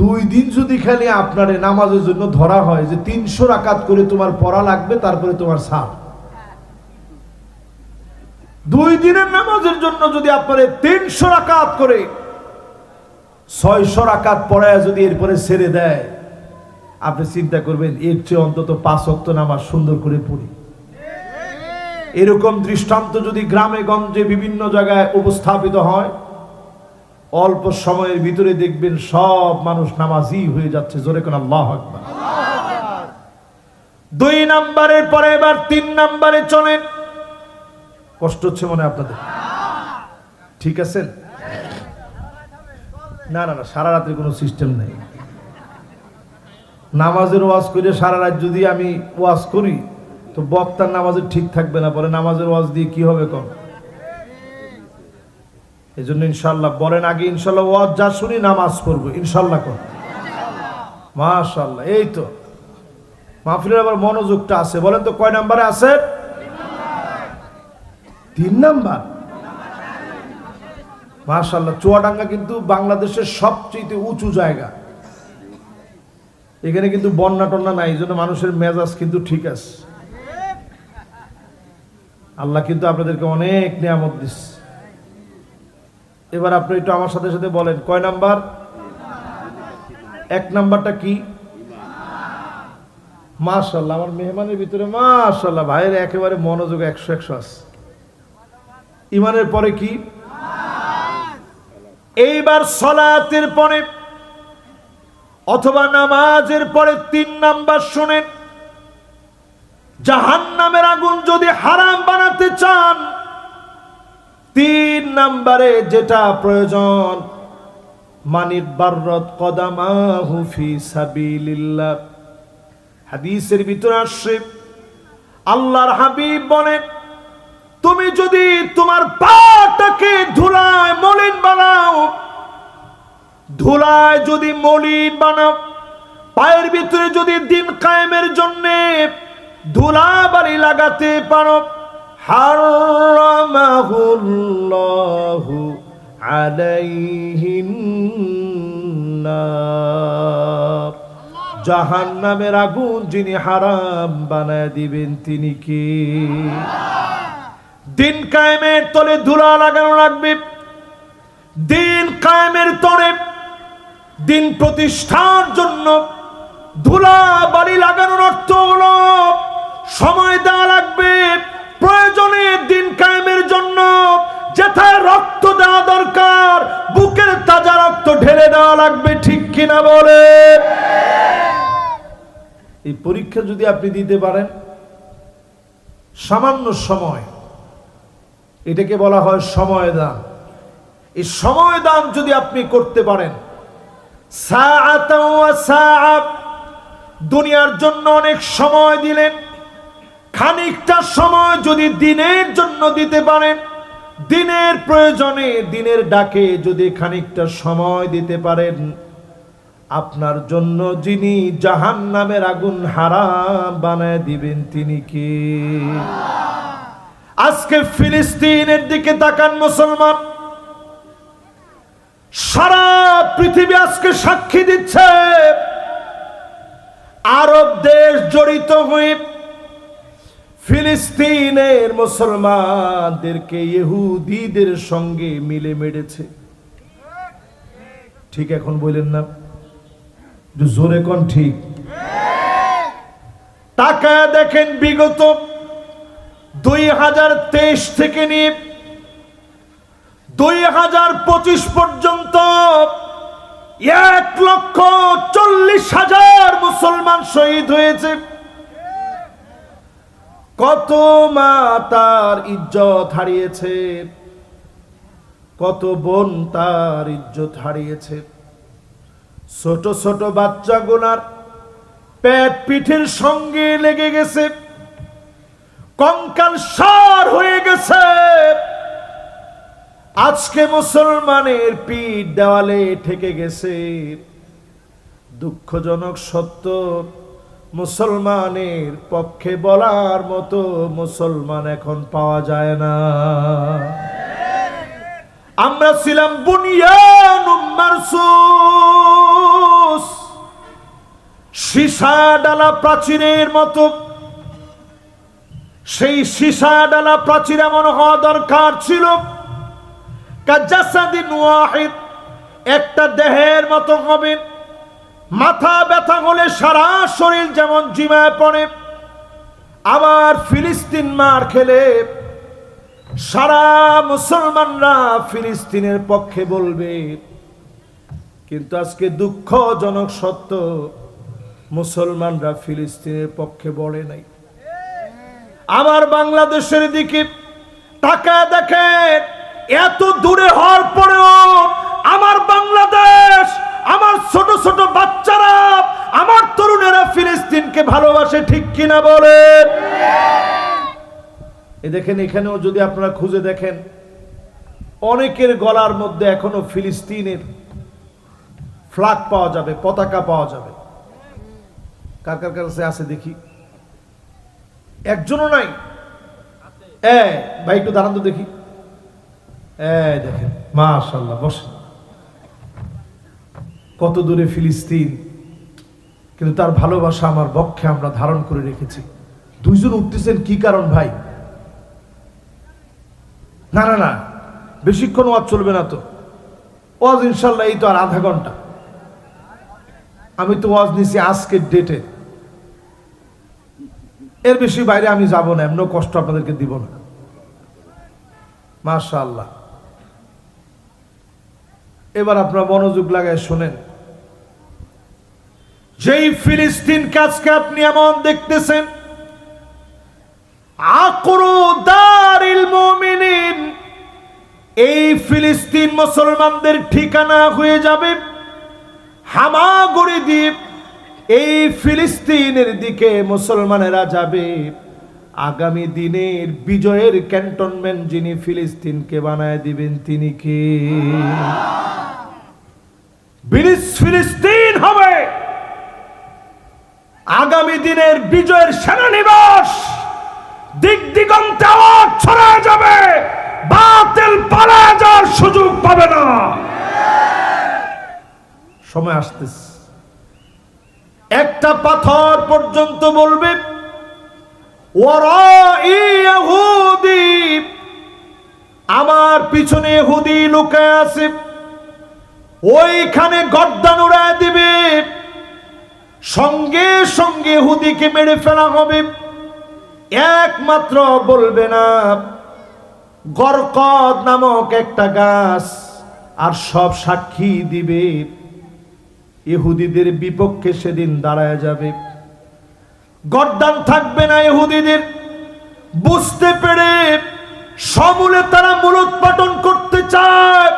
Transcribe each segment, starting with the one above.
দুই দিন যদি খালি আপনার নামাজের জন্য ধরা হয় যে তিনশো রাকাত করে তোমার পড়া লাগবে, তারপরে তোমার সাপ। দুই দিনের নামাজের জন্য যদি আপনার তিনশো রাকাত করে, ছয়শো রাকাত পড়ায় যদি এরপরে ছেড়ে দেয়, আপনি চিন্তা করবেন, এর চেয়ে অন্তত পাঁচ অক্ত নামাজ সুন্দর করে পড়ি। এরকম দৃষ্টান্ত যদি গ্রামে গঞ্জে বিভিন্ন জায়গায় উপস্থাপিত হয় অল্প সময়ের ভিতরে দেখবেন সব মানুষ নামাজি হয়ে যাচ্ছে। জোরে কোন আল্লাহ আকবার। দুই নাম্বারের পরে এবার তিন নাম্বারে চলেন। কষ্ট হচ্ছে মনে আপনাদের। ঠিক আছেন না না না, সারা রাতের কোনো সিস্টেম নেই। নামাজের ওয়াজ করে সারা রাত যদি আমি ওয়াজ করি, তো বক্তার নামাজের ঠিক থাকবে না। পরে নামাজের ওয়াজ দিয়ে কি হবে কম এই জন্য ইনশাল্লাহ বলেন আগে ইনশাল্লাহ ওয়াজ যা শুনি নামাজ পড়ব ইনশাল্লাহ কর। মাশাল্লাহ এই তো। মাহফিলের আবার মনোযোগটা আছে, বলেন তো কয় নাম্বারে আছে? তিন নাম্বার? মাশাল্লাহ চুয়াডাঙ্গা কিন্তু বাংলাদেশের সবচেয়ে উঁচু জায়গা। এখানে কিন্তু বন্যা টন্যা নাই, এই জন্য মানুষের মেজাজ কিন্তু ঠিক আছে। আল্লাহ কিন্তু আপনাদেরকে অনেক নিয়ামত দিচ্ছে। এবার আপনি একটু আমার সাথে সাথে বলেন, কয় নাম্বার? এক নাম্বারটা কি? মাশাল্লাহ আমার মেহমানের ভিতরে মাশাল্লাহ ভাইয়ের একেবারে মনোযোগ একশো একশো আছে। ইমানের পরে কি? এইবার সলাতের পরে অথবা নামাজের পরে তিন নাম্বার শোনেন, জাহান্নামের আগুন যদি হারাম বানাতে চান তিন নাম্বারে যেটা প্রয়োজন, মানির বাররত কদামাহু ফি সাবিলিল্লাহ। হাদিসের ভিতরে আসছে, আল্লাহর হাবিব বলেন, তুমি যদি তোমার পাটাকে ধুলায় মলিন বানাও, ধুলায় যদি মলিন বানাও, পায়ের ভিতরে যদি দিন কায়েমের জন্য ধুলা বাড়ি লাগাতে পারো হারামাহুল্লাহু আলাইহিন নার জাহান্নামের আগুন যিনি হারাম বানায় দিবেন, তিনি কি? দিন কায়েমের তলে ধুলা লাগানো লাগবে দিন কায়েমের তলে দিন প্রতিষ্ঠার জন্য ধুলা বাড়ি লাগানোর অর্থ হলো, সময় দেওয়া লাগবে। পরীক্ষা যদি আপনি দিতে পারেন, সামান্য সময়, এটাকে বলা হয় সময় দান। এই সময় দান যদি আপনি করতে পারেন দুনিয়ার জন্য অনেক সময় দিলেন, খানিকটা সময় যদি দিনের জন্য দিতে পারেন, দিনের প্রয়োজনে, দিনের ডাকে যদি খানিকটা সময় দিতে পারেন আপনার জন্য যিনি জাহান নামের আগুন হারাম বানায় দিবেন, তিনি কি? আজকে ফিলিস্তিনের দিকে তাকান মুসলমান। সারা পৃথিবী আজকে সাক্ষী দিচ্ছে। আরব দেশ জড়িত হয়ে ফিলিস্তিনের মুসলমানদেরকে ইহুদিদের সঙ্গে মিলে মেরেছে। ঠিক এখন বললেন না। জোরে কোন ঠিক? টাকা দেখেন বিগত দুই হাজার তেইশ থেকে নিয়ে দুই হাজার পঁচিশ পর্যন্ত এক লক্ষ চল্লিশ হাজার মুসলমান শহীদ হয়েছে। কত মা তার ইজ্জত হারিয়েছে, কত বোন তার ইজ্জত হারিয়েছে। ছোট ছোট বাচ্চাগুলার পেট পিঠের সঙ্গে লেগে গেছে। কঙ্কাল সার হয়ে গেছে। আজকে মুসলমানের পিঠ দেওয়ালে ঠেকে গেছে। দুঃখজনক সত্য, মুসলমানের পক্ষে বলার মতো মুসলমান এখন পাওয়া যায় না। আমরা ছিলাম বুনিয়ান মারসুম। সীসা ডালা প্রাচীরের মতো। সেই সীসা ডালা প্রাচীর এমন হওয়া দরকার ছিল। একটা দেহের মতো হবে। মাথা ব্যথা হলে সারা শরীর যেমন জিমায় পড়ে, আবার ফিলিস্তিন মার খেলে। সারা মুসলমানরা ফিলিস্তিনের পক্ষে বলবে, কিন্তু আজকে দুঃখজনক সত্য মুসলমানরা ফিলিস্তিনের পক্ষে বলে নাই। আমার বাংলাদেশের দিকে টাকা দেখেন, এত দূরে হওয়ার পরেও আমার বাংলাদেশ, আমার ছোট ছোট বাচ্চারা, আমার তরুণেরা ফিলিস্তিনকে ভালোবাসে, ঠিক কিনা বলেন? এ দেখেন, এখানেও যদি আপনারা খুঁজে দেখেন, অনেকের গলার মধ্যে এখনও ফিলিস্তিনের ফ্ল্যাগ পাওয়া যাবে, পতাকা পাওয়া যাবে। কার কার কাছে আছে দেখি? একজনও নাই। এ, ভাই, একটু দাঁড়ান তো দেখি। এ, দেখেন মাশাল্লাহ বসেন। কত দূরে ফিলিস্তিন, কিন্তু তার ভালোবাসা আমার বক্ষে আমরা ধারণ করে রেখেছি। দুইজন উঠতেছেন কি কারণ, ভাই? না না না, বেশিক্ষণ ওয়াজ চলবে না তো। ওয়াজ ইনশাল্লাহ এই তো আর আধা ঘণ্টা। আমি তো ওয়াজ নিছি আজকের ডেটে এর বেশি বাইরে আমি যাব না এমন কষ্ট আপনাদেরকে দিব না। মাশাআল্লাহ। এবার আপনারা মনোযোগ লাগায় শোনেন। যেই ফিলিস্তিন কাজকে আপনি এমন দেখতেছেন এই ফিলিস্তিন মুসলমানদের ঠিকানা হয়ে যাবে হামাগুড়ি দ্বীপ। এই ফিলিস্তিনের দিকে মুসলমানেরা যাবে। আগামী দিনের বিজয়ের ক্যান্টনমেন্ট যিনি ফিলিস্তিনকে বানায় দিবেন, তিনি কে? ফিলিস্তিন হবে। আগামী দিনের বিজয়ের সেনানিবাস দিক দিগন্তে আওয়াজ ছড়ায় যাবে। বাতিল পালায় যাওয়ার সুযোগ পাবে না। সময় আসতেছে। একটা পাথর পর্যন্ত বলবে আমার পিছনে হুদি লুকায় আছে, ওইখানে গর্দান উড়ায় দিবে, সঙ্গে সঙ্গে হুদিকে মেরে ফেলা হবে। একমাত্র বলবে না, গরকদ নামক একটা গাছ আর সব সাক্ষী দিবে। ইহুদিদের বিপক্ষে সেদিন দাঁড়ায় যাবে। গর্দান থাকবে না ইহুদিদের। বুঝতে পেরে সমূলে তারা মূলোৎপাটন করতে চায়।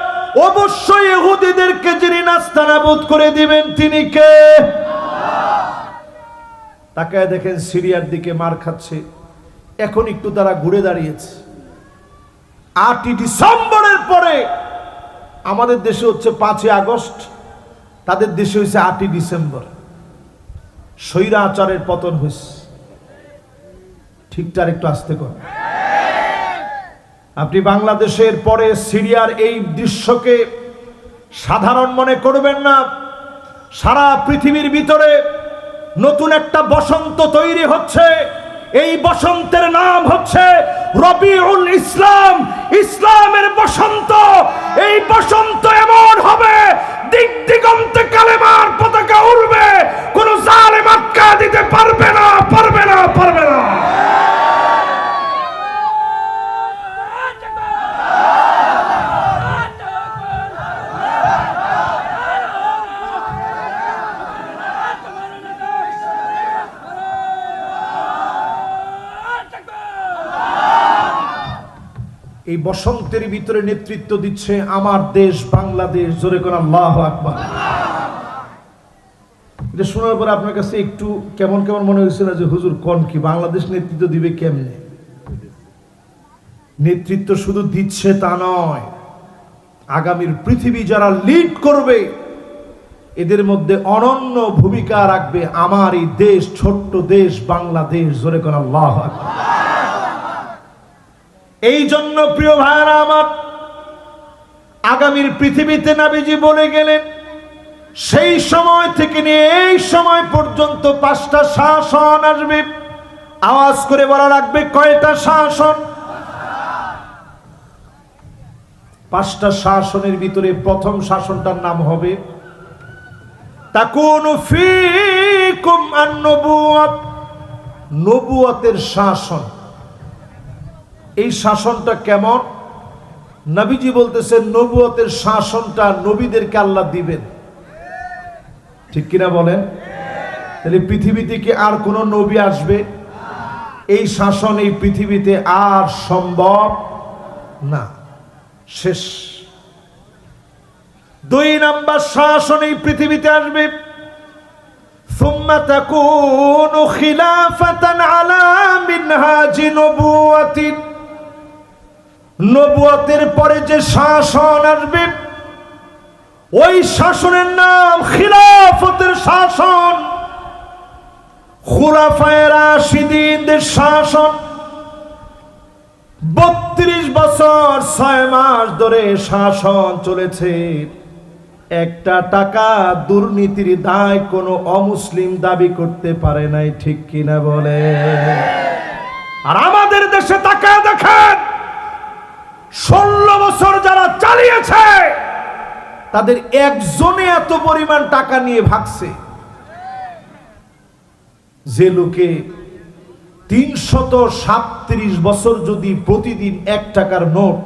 অবশ্যই ইহুদিদেরকে যিনি নাস্তানাবুদ করে দিবেন, তিনি কে? তাকায় দেখেন সিরিয়ার দিকে মার খাচ্ছে। এখন একটু তারা ঘুরে দাঁড়িয়েছে। আটই ডিসেম্বরের পরে আমাদের দেশে হচ্ছে পাঁচই আগস্ট। তাদের দেশে হয়েছে আটই ডিসেম্বর। স্বৈরা আচারের পতন হয়েছে ঠিকঠাক একটু আসতে কর। আপনি বাংলাদেশের পরে সিরিয়ার এই দৃশ্যকে সাধারণ মনে করবেন না। সারা পৃথিবীর ভিতরে নতুন একটা বসন্ত তৈরি হচ্ছে। এই বসন্তের নাম হচ্ছে রবিউল ইসলাম। ইসলামের বসন্ত, এই বসন্ত এমন হবে দিক দিগন্তে কালেমার পতাকা উড়বে। কোন জালেম আটকা দিতে পারবে না পারবে না পারবে না। এই বসন্তের ভিতরে নেতৃত্ব দিচ্ছে আমার দেশ বাংলাদেশ। জোরে কোন আল্লাহ আকবার। এটা শোনার পর আপনার কাছে একটু কেমন কেমন মনে হয়েছিল যে, হুজুর, কোন কি? বাংলাদেশ নেতৃত্ব দিবে কেমনে? নেতৃত্ব শুধু দিচ্ছে তা নয়, আগামীর পৃথিবী যারা লিড করবে, এদের মধ্যে অনন্য ভূমিকা রাখবে আমার এই দেশ, ছোট্ট দেশ বাংলাদেশ। জোরে কোন আল্লাহ আকবার। এই জন্য প্রিয় ভাইরা আমার, আগামীর পৃথিবীতে নাবিজি বলে গেলেন, সেই সময় থেকে নিয়ে এই সময় পর্যন্ত পাঁচটা শাসন আসবে। আওয়াজ করে বলা লাগবে, কয়টা শাসন? পাঁচটা শাসনের ভিতরে প্রথম শাসনটার নাম হবে আন-নবুওয়াত। নবুয়তের শাসন। এই শাসনটা কেমন নবীজি বলতেছেন নবুয়তের শাসনটা নবীদেরকে আল্লাহ দিবেন ঠিক কিনা বলেন তাহলে পৃথিবীতে কি আর কোনো নবী আসবে এই শাসন এই পৃথিবীতে আর সম্ভব না শেষ দুই নাম্বার শাসন এই পৃথিবীতে আসবে ثم تكون خلافة على منهاج نبوة নবুয়তের পরে যে শাসন আসবে, ওই শাসনের নাম খিলাফতের শাসন। খুলাফায়ে রাশিদিনদের শাসন। বত্রিশ বছর ছয় মাস ধরে শাসন চলেছে। একটা টাকা দুর্নীতির দায় কোনো অমুসলিম দাবি করতে পারে নাই, ঠিক কিনা বলে আর আমাদের দেশে টাকা দেখেন ষোলো বছর যারা চালিয়েছে, তাদের একজনে এত পরিমাণ টাকা নিয়ে ভাগছে। যে লোকে তিনশত সাতত্রিশ বছর যদি প্রতিদিন এক টাকার নোট,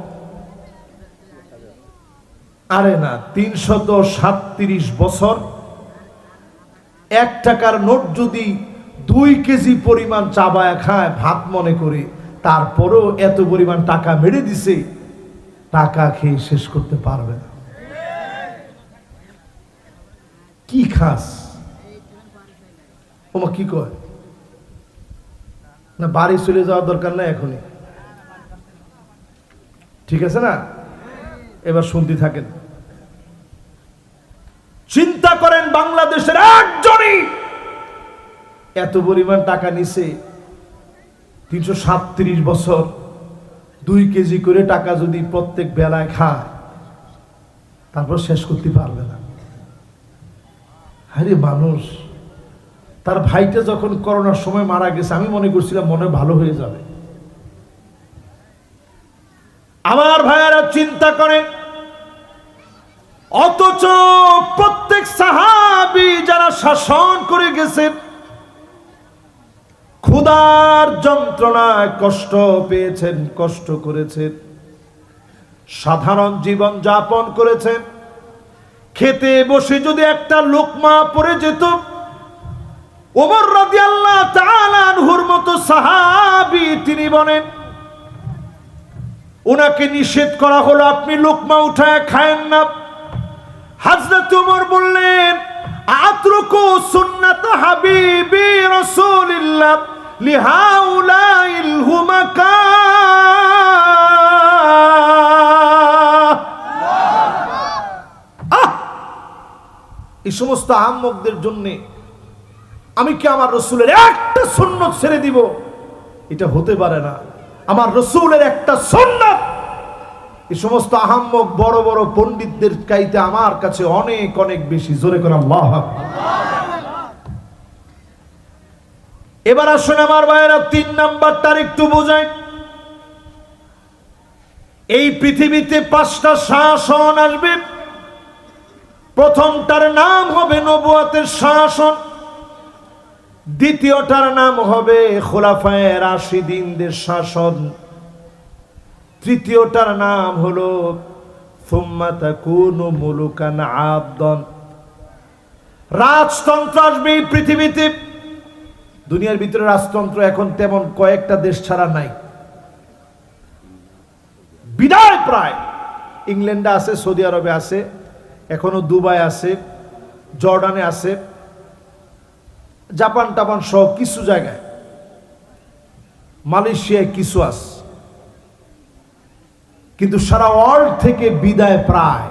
আরে না, তিনশত সাতত্রিশ বছর এক টাকার নোট যদি দুই কেজি পরিমাণ চাবায় খায়, ভাত মনে করে, তারপরেও এত পরিমাণ টাকা মেরে দিছে। টাকা খেয়ে শেষ করতে পারবে না। কি খাস? ওমা কি কয়? না, বাড়ি চলে যাওয়ার দরকার নাই এখনই। ঠিক আছে না? এবার শুনতে থাকেন। চিন্তা করেন বাংলাদেশের একজনই এত পরিমাণ টাকা নিছে, তিনশো বছর দুই কেজি করে টাকা যদি প্রত্যেক বেলায় খায়, তারপর শেষ করতে পারবে না। আরে মানুষ, তার ভাইটা যখন করোনার সময় মারা গেছে, আমি মনে করছিলাম মনে ভালো হয়ে যাবে। আমার ভাইয়ারা চিন্তা করেন, অথচ প্রত্যেক সাহাবি যারা শাসন করে গেছেন ক্ষুধার যন্ত্রণায় কষ্ট পেয়েছেন, কষ্ট করেছেন। সাধারণ জীবন যাপন করেছেন। খেতে বসে যদি একটা লোকমা পড়ে যেত, ওমর তিনি বলেন, ওনাকে নিষেধ করা হলো, আপনি লোকমা উঠায় খায়েন না। হাজরত বললেন, আতরুকু সুন্নাত হাবিবি রাসূলিল্লাহ। লিহাউলাইল হুমাকা। আহ! এই সমস্ত আহম্মকদের জন্য আমি কি আমার রসুলের একটা সুন্নত ছেড়ে দিব? এটা হতে পারে না। আমার রসুলের একটা সুন্নত! এই সমস্ত আহাম্মক বড় বড় পণ্ডিতদের চাইতে আমার কাছে অনেক অনেক বেশি। জোরে করে আল্লাহ আকবার। এবার আসুন আমার ভাইয়েরা, তিন নাম্বারটার একটু বোঝায় এই পৃথিবীতে পাঁচটা শাসন আসবে। প্রথমটার নাম হবে নবুয়াতের শাসন, দ্বিতীয়টার নাম হবে খোলাফায় রাশিদিনদের শাসন, তৃতীয়টার নাম হলো, সুম্মা তাকুনু মুলুকান আবদন। রাজতন্ত্র আসবে পৃথিবীতে। দুনিয়ার ভিতরে রাজতন্ত্র এখন তেমন কয়েকটা দেশ ছাড়া নাই। বিদায় প্রায়। ইংল্যান্ডে আছে, সৌদি আরবে আছে, এখনও দুবাই আছে, জর্ডানে আছে, জাপান টাপান সহ কিছু জায়গায়। মালয়েশিয়ায় কিছু আছে। কিন্তু সারা ওয়ার্ল্ড থেকে বিদায় প্রায়।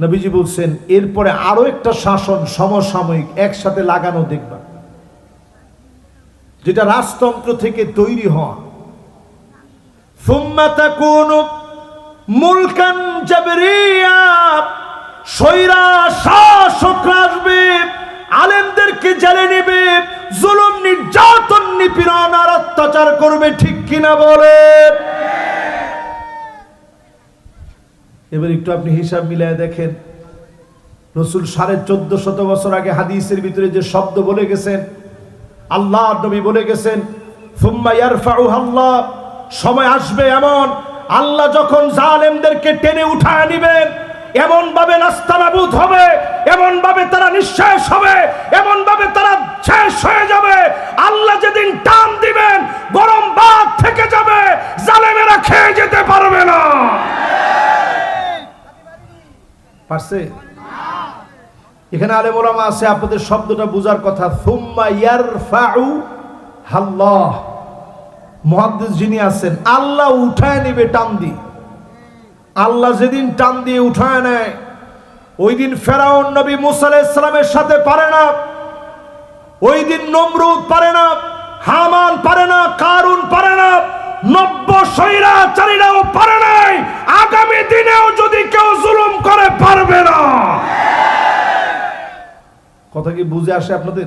নবীজি বলছেন, এরপরে আরও একটা শাসন সমসাময়িক একসাথে লাগানো দেখবা। যেটা রাজতন্ত্র থেকে তৈরি হন মুলকান সৈরা শাসক আসবে, আলেমদেরকে জেলে নেবে, জুলুম নির্যাতন নিপীড়ন আর অত্যাচার করবে, ঠিক কিনা বলে? এবার একটু আপনি হিসাব মিলায় দেখেন। রসুল সাড়ে চোদ্দ শত বছর আগে হাদিসের ভিতরে যে শব্দ বলে গেছেন আল্লাহ নবী বলে গেছেন সময় আসবে এমন, আল্লাহ যখন জালেমদেরকে টেনে উঠায় নিবেন এমন ভাবে নাস্তানাবুদ হবে এমন ভাবে তারা নিঃশ্বাস হবে এমন ভাবে তারা শেষ হয়ে যাবে। আল্লাহ যেদিন টান দিবেন, গরম ভাত থেকে যাবে, জালেমেরা খেয়ে যেতে পারবে না। পারছে? এখানে আলেম ওলামা আছে, আপনাদের শব্দটা বোঝার কথা। মুহাদ্দিস যিনি আছেন, আল্লাহ উঠায় নিবে, টান দিয়ে। আল্লাহ যেদিন টান দিয়ে উঠায় নেয়, ওই দিন ফেরাউন নবী মুসা আলাইহিস সাথে পারে না। ওই দিন নমরুদ পারে না, হামান পারে না, কারুন পারে না, নব্য স্বৈরাচারীরাও পারে নাই। আগামী দিনেও যদি কেউ জুলুম করে, পারবে না। কথা কি বুঝে আসে আপনাদের?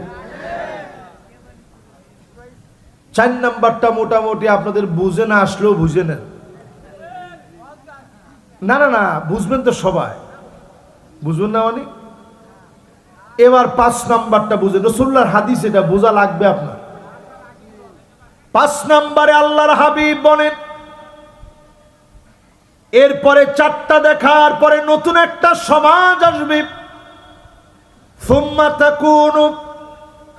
চার নাম্বারটা মোটামুটি আপনাদের বুঝে না আসলেও বুঝে নেন। না না না, বুঝবেন তো সবাই। বুঝবেন না মানে এবার পাঁচ নাম্বারটা বুঝে, রসুল্লাহর হাদিস এটা বোঝা লাগবে আপনার। পাঁচ নাম্বারে আল্লাহর হাবিব বলেন, এরপরে চারটা দেখার পরে নতুন একটা সমাজ আসবে। ثم تكون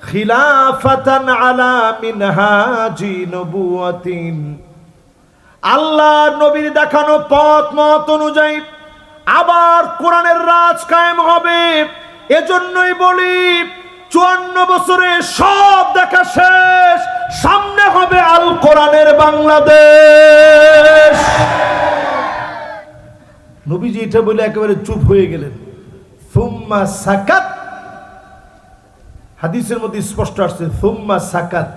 خلافة على منهاج نبوة আল্লাহ নবীর দেখানো পথ মত অনুযায়ী আবার কোরআনের রাজ কায়েম হবে এজন্যই বলি চুয়ান্ন বছরে সব দেখা শেষ সামনে হবে আল কোরআনের বাংলাদেশ নবীজি এটা বলে একেবারে চুপ হয়ে গেলেন থুম্মা সাকাত হাদিসের মধ্যে স্পষ্ট আসছে থুম্মা সাকাত।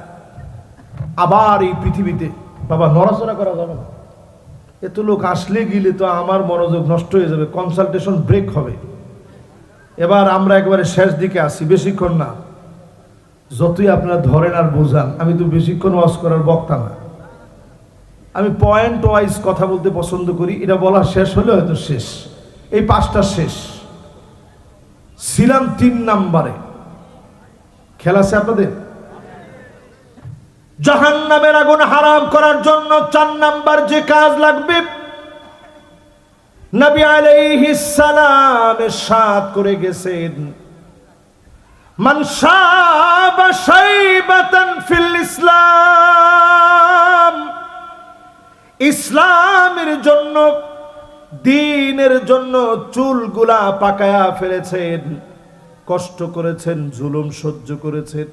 আবার এই পৃথিবীতে। বাবা, নড়াচড়া করা যাবে না। এত লোক আসলে গেলে তো আমার মনোযোগ নষ্ট হয়ে যাবে কনসালটেশন ব্রেক হবে। এবার আমরা একবারে শেষ দিকে আসি, বেশিক্ষণ না। যতই আপনারা ধরেন আর বোঝান, আমি তো বেশিক্ষণ ওয়াজ করার বক্তা না। আমি পয়েন্ট ওয়াইজ কথা বলতে পছন্দ করি, এটা বলা শেষ হলে হয়তো শেষ। এই পাঁচটা শেষ। ছিলাম তিন নাম্বারে। খেলা আছে আপনাদের? জাহান নামের আগুন হারাম করার জন্য চার নাম্বার যে কাজ লাগবে, নবী আলাইহিস সালাম সাত করে গেছেন। মান শাবা শাইবাতান ফিল ইসলাম, ইসলামের জন্য, দিনের জন্য চুলগুলা পাকায়া ফেলেছেন। কষ্ট করেছেন, জুলুম সহ্য করেছেন।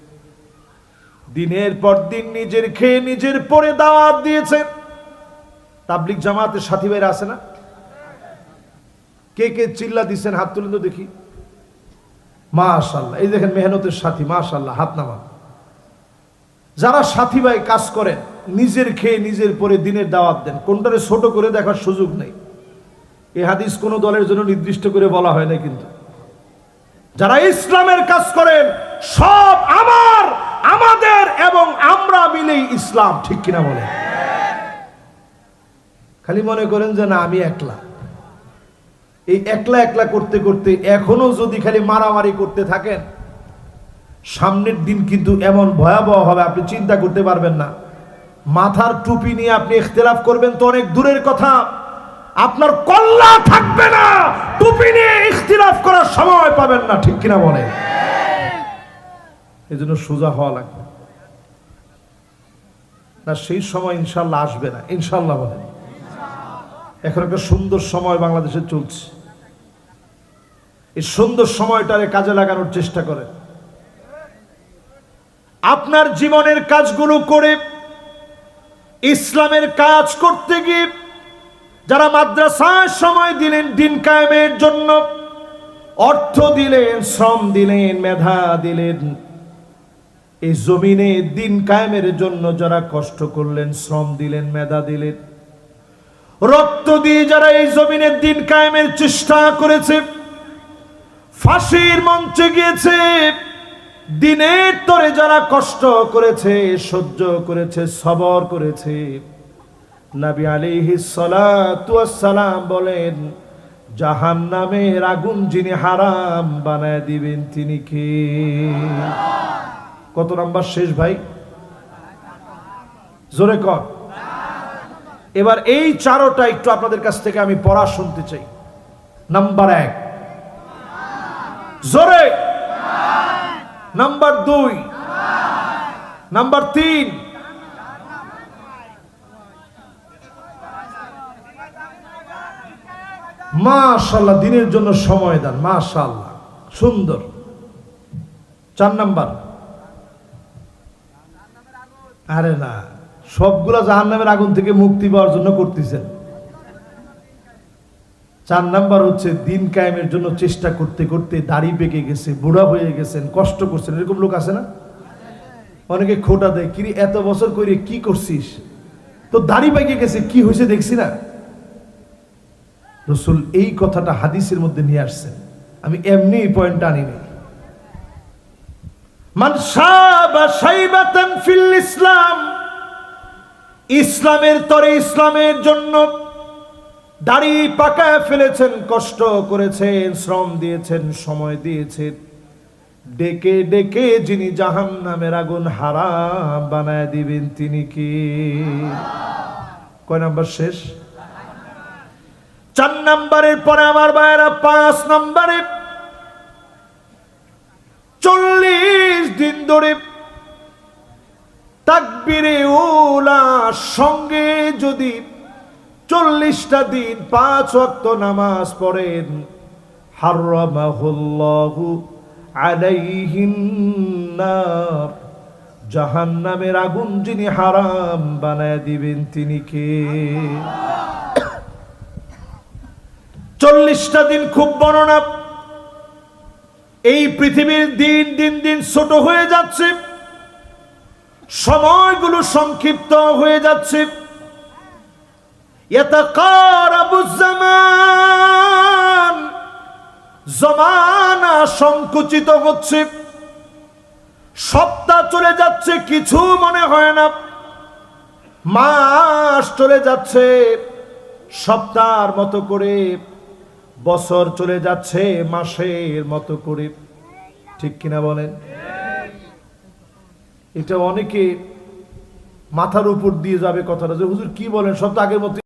দিনের পর দিন নিজের খেয়ে নিজের পরে দাওয়াত দিয়েছেন। তাবলিক জামাতের সাথী ভাইরা আছে না? কে কে চিল্লা দিচ্ছেন হাত তুলেন তো দেখি। মাশাল্লাহ, এই দেখেন মেহনতের সাথী, মাশাল্লাহ, হাত নামান। যারা সাথী ভাই কাজ করেন, নিজের খেয়ে নিজের পরে দিনের দাওয়াত দেন, কোনটারে ছোট করে দেখার সুযোগ নেই। এই হাদিস কোনো দলের জন্য নির্দিষ্ট করে বলা হয় না কিন্তু। যারা ইসলামের কাজ করেন, সব আমার, আমাদের এবং আমরা মিলেই ইসলাম, ঠিক কিনা বলে খালি মনে করেন যে না, আমি একলা। এই একলা একলা করতে করতে এখনও যদি খালি মারামারি করতে থাকেন, সামনের দিন কিন্তু এমন ভয়াবহ হবে, আপনি চিন্তা করতে পারবেন না। মাথার টুপি নিয়ে আপনি ইখতিলাফ করবেন তো অনেক দূরের কথা। আপনার কল্লা থাকবে না। টুপি নিয়ে ইখতিলাফ করার সময় পাবেন না, ঠিক কিনা বলে? এই জন্য সোজা হওয়া লাগবে। না, সেই সময় ইনশাল্লাহ আসবে না। ইনশাল্লাহ বলে এখন একটা সুন্দর সময় বাংলাদেশে চলছে। এই সুন্দর সময়টারে কাজে লাগানোর চেষ্টা করেন। আপনার জীবনের কাজগুলো করে, ইসলামের কাজ করতে গিয়ে যারা মাদ্রাসায় সময় দিলেন, দিন কায়েমের জন্য অর্থ দিলেন, শ্রম দিলেন, মেধা দিলেন। এই জমিনে দিন কায়েমের জন্য যারা কষ্ট করলেন, শ্রম দিলেন, মেধা দিলেন। রক্ত দিয়ে যারা এই জমিনে দিন কায়েমের চেষ্টা করেছে, ফাঁসির মঞ্চে গিয়েছে, দিনের তরে যারা কষ্ট করেছে, সহ্য করেছে, সবর করেছে নবী আলাইহিস সালাতু ওয়াস সালাম বলেন জাহান নামের আগুন যিনি হারাম বানায় দিবেন তিনি কে? কত নাম্বার শেষ ভাই? জোরে কর। এবার এই চারোটা একটু আপনাদের কাছ থেকে আমি পড়া শুনতে চাই। নাম্বার এক। জোরে। নাম্বার দুই। নাম্বার তিন। মাশাল্লাহ দিনের জন্য সময় দেন মাশাল্লাহ সুন্দর। চার নাম্বার। আরে না, সবগুলা জাহান নামের আগুন থেকে মুক্তি পাওয়ার জন্য করতেছেন। চার নাম্বার হচ্ছে, দিন কায়েমের জন্য চেষ্টা করতে করতে দাড়ি পেকে গেছে, বুড়া হয়ে গেছেন, কষ্ট করছেন। এরকম লোক আছে না? অনেকে খোটা দেয়, কিরে, এত বছর করে কি করছিস? তো দাড়ি পেকে গেছে, কি হয়েছে দেখছি না? রসুল এই কথাটা হাদিসের মধ্যে নিয়ে আসছেন। আমি এমনি এই পয়েন্টটা আনিনি। ইসলাম, ইসলামের তরে ইসলামের জন্য দাড়ি পাকায় ফেলেছেন, কষ্ট করেছেন, শ্রম দিয়েছেন, সময় দিয়েছেন। ডেকে ডেকে যিনি জাহান নামের আগুন হারাম বানায় দিবেন, তিনি কি? কয় নাম্বার শেষ? চার নাম্বারের পরে আমার ভাইয়েরা পাঁচ নাম্বারে। চল্লিশ দিন ধরে তাকবিরে ওলা সঙ্গে যদি চল্লিশটা দিন পাঁচ ওয়াক্ত নামাজ পড়েন, হারামাহুল্লাহু আলাইহিন নার। জাহান্নামের আগুন যিনি হারাম বানায় দিবেন তিনি কে? চল্লিশটা দিন খুব বর্ণনা। এই পৃথিবীর দিন দিন দিন ছোট হয়ে যাচ্ছে। সময়গুলো সংক্ষিপ্ত হয়ে যাচ্ছে। জমানা সংকুচিত হচ্ছে। সপ্তাহ চলে যাচ্ছে, কিছু মনে হয় না। মাস চলে যাচ্ছে। সপ্তাহের মতো করে বছর চলে যাচ্ছে মাসের মতো করে। ঠিক কিনা বলেন? এটা অনেকে মাথার উপর দিয়ে যাবে কথাটা। যে হুজুর কি বলেন? সব তো আগের মতো